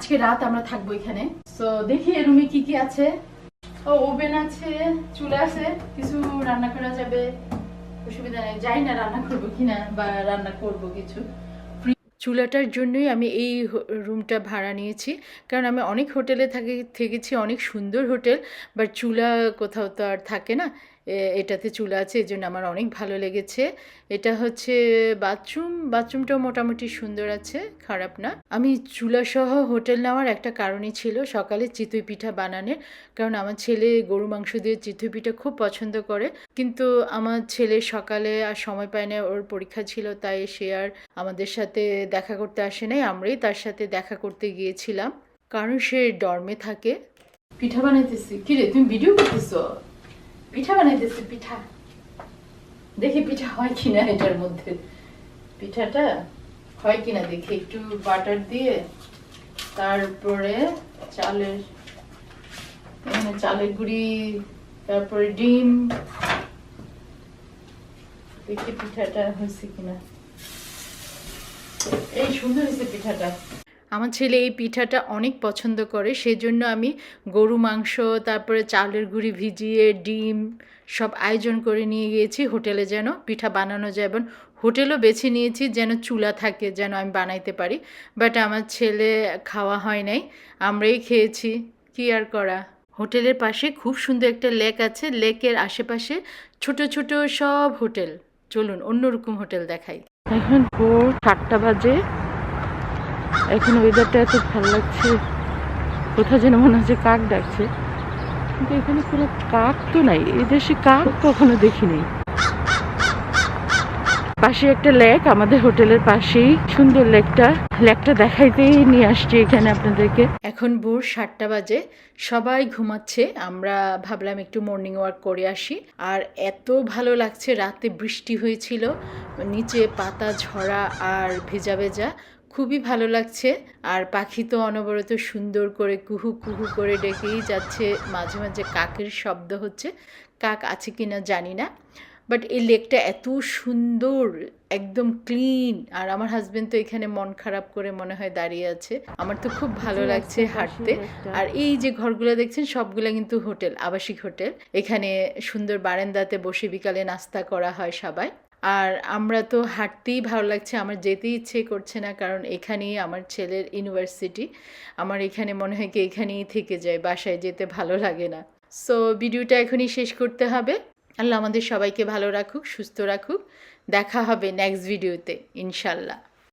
আজকে রাত আমরা থাকব এখানে। তো দেখি রুমে কি কি আছে। ও ওভেন আছে, চুলা আছে, কিছু রান্না করা যাবে। অসুবিধা নেই, যাই না রান্না করব কিনা বা রান্না করব কিছু। চুলাটার জন্যই আমি এই রুমটা ভাড়া নিয়েছি। কারণ আমি অনেক হোটেলে থাকি থেকেছি, অনেক সুন্দর হোটেল বাট চুলা কোথাও তো আর থাকে না। এটাতে চুলা আছে, এই জন্য আমার অনেক ভালো লেগেছে। এটা হচ্ছে বাথরুম, বাথরুমটাও মোটামুটি সুন্দর আছে, খারাপ না। আমি চুলা সহ হোটেল নেওয়ার একটা কারণই ছিল সকালে চিতই পিঠা বানানোর, কারণ আমার ছেলে গরু মাংস দিয়ে চিতই পিঠা খুব পছন্দ করে। কিন্তু আমার ছেলে সকালে আর সময় পায় না, ওর পরীক্ষা ছিল, তাই সে আর আমাদের সাথে দেখা করতে আসে নাই, আমরাই তার সাথে দেখা করতে গিয়েছিলাম। কারণ সে ডর্মে থাকে। পিঠা বানাইতেছি। কিরে, তুমি ভিডিও করতেছো? পিঠা বানাইতেছি পিঠা। দেখি পিঠা হয় কিনা এটার মধ্যে। পিঠাটা হয় কিনা দেখি, একটু বাটার দিয়ে তারপরে চালের এখানে চালের গুঁড়ি, তারপরে ডিম। দেখি পিঠাটা হয়েছে কিনা। এই সুন্দর হয়েছে পিঠাটা। আমার ছেলে এই পিঠাটা অনেক পছন্দ করে, সেজন্য আমি গরু মাংস, তারপরে চালের গুঁড়ি ভিজিয়ে, ডিম সব আয়োজন করে নিয়ে গিয়েছি। হোটেলে যেন পিঠা বানানো যায় এবং হোটেলও বেছে নিয়েছি যেন চুলা থাকে যেন আমি বানাইতে পারি। বাট আমার ছেলে খাওয়া হয় নাই, আমরাই খেয়েছি। কি আর করা? হোটেলের পাশে খুব সুন্দর একটা লেক আছে, লেকের আশেপাশে ছোট ছোট সব হোটেল। চলুন অন্যরকম হোটেল দেখাই। এখন ভোর সাতটা বাজে। এখন ওয়েদারটা এত ভালো লাগছে। কোথাও যেন মনে হচ্ছে কাক ডাকছে। কিন্তু এখানে কোনো কাক তো নাই। এই দেশে কাক কখনো দেখিনি। পাশে একটা লেক আমাদের হোটেলের পাশেই। সুন্দর লেকটা লেকটা দেখাইতেই নিয়ে আসছি এখানে আপনাদেরকে। এখন ভোর সাতটা বাজে। সবাই ঘুমাচ্ছে। আমরা ভাবলাম একটু মর্নিং ওয়াক করে আসি। আর এত ভালো লাগছে, রাতে বৃষ্টি হয়েছিল। নিচে পাতা ঝরা আর ভেজা ভেজা। খুবই ভালো লাগছে। আর পাখি তো অনবরত সুন্দর করে কুহু কুহু করে ডেকেই যাচ্ছে। মাঝে মাঝে কাকের শব্দ হচ্ছে। কাক আছে কিনা জানি না। বাট এই লেকটা এত সুন্দর একদম ক্লিন। আর আমার হাজবেন্ড তো এখানে মন খারাপ করে মনে হয় দাঁড়িয়ে আছে। আমার তো খুব ভালো লাগছে হাঁটতে। আর এই যে ঘরগুলো দেখছেন সবগুলো কিন্তু হোটেল আবাসিক হোটেল। এখানে সুন্দর বারান্দাতে বসে বিকালে নাস্তা করা হয় সবাই। আর আমরা তো হাঁটতেই ভালো লাগছে, আমার যেতে ইচ্ছে করছে না, কারণ এখানেই আমার ছেলের ইউনিভার্সিটি। আমার এখানে মনে হয় কি এখানেই থেকে যায়, বাসায় যেতে ভালো লাগে না। সো ভিডিওটা এখনই শেষ করতে হবে। আল্লাহ আমাদের সবাইকে ভালো রাখুক, সুস্থ রাখুক। দেখা হবে নেক্সট ভিডিওতে ইনশাল্লাহ।